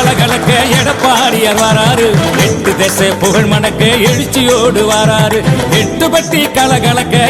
கல கலக்க எடப்பாடியார் வராரு. எட்டு திசை புகழ் மணக்க எழுச்சியோடு வராரு. எட்டு பட்டி கல கலக்க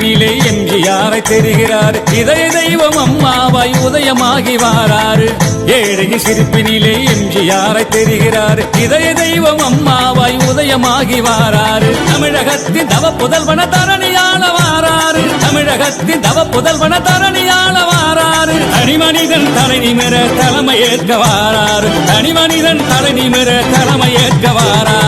ஹே! ஏழையின் எம்ஜிஆரை தெரிகிறார் இதய தெய்வம் அம்மாவாய் உதயமாகி வாராறு. ஏழகி சிரிப்பினிலே எம்ஜிஆரை தெரிகிறார் இதய தெய்வம் அம்மாவாய் உதயமாகி வாராறு. தமிழகத்தின் தவ புதல்வன தரணியாள வாராறு. தமிழகத்தின் தவ புதல்வன தரணியாள வாராறு. தனிமனிதன் தலை நிமிர தலைமை ஏற்க வாராறு. தனிமனிதன் தலை நிமிர தலைமை ஏற்க வாராறு.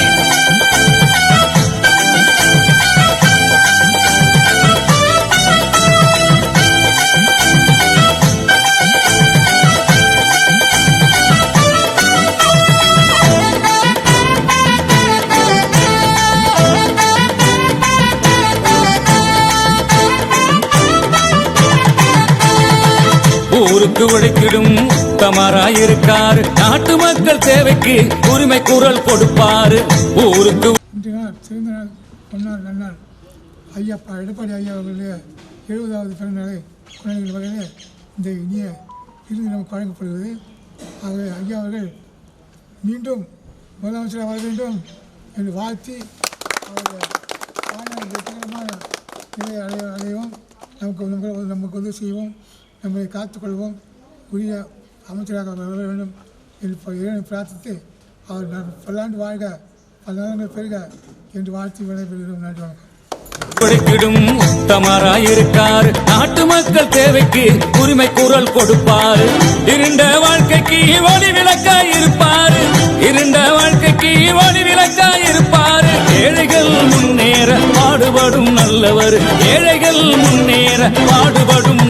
ஊருக்கு உழைத்திடும் உத்தமராயிருக்காரு. நாட்டு மக்கள் தேவைக்கு உரிமை குரல் கொடுப்பாரு. ஊருக்கு இன்றைய சிறந்த நன்னாள் ஐயா எடப்பாடி ஐயா அவர்களுடைய எழுபதாவது பிறந்தநாளை குழந்தைகள் வகையில் இந்த இனிய விருது நமக்கு வழங்கப்படுகிறது ஆகவே ஐயா அவர்கள் மீண்டும் முதலமைச்சராக வர வேண்டும் என்று வாழ்த்தி அவருடைய வெற்றிகரமான நிலையை அடைய அடையவும் நமக்கு நமக்கு நமக்கு செய்வோம் நம்மை காத்துக்கொள்வோம். உரிய அமைச்சராக அவர் வர வேண்டும். என்று இறைவனை பிரார்த்தித்து அவர் பல்லாண்டு வாழ்க பல பெருக என்று வாழ்த்து விடைபெறுகிறோம். நன்றி வணக்கம். உழைத்திடும் உத்தமராயிருக்காரு நாட்டு மக்கள் தேவைக்கு உரிமை குரல் கொடுப்பாரு. இருண்ட வாழ்க்கைக்கு ஒளி விளக்காய் இருப்பாரு. இருண்ட வாழ்க்கைக்கு ஒளி விளக்காய் இருப்பாரு. ஏழைகள் முன்னேற பாடுபடும் நல்லவர். ஏழைகள் முன்னேற பாடுபடும்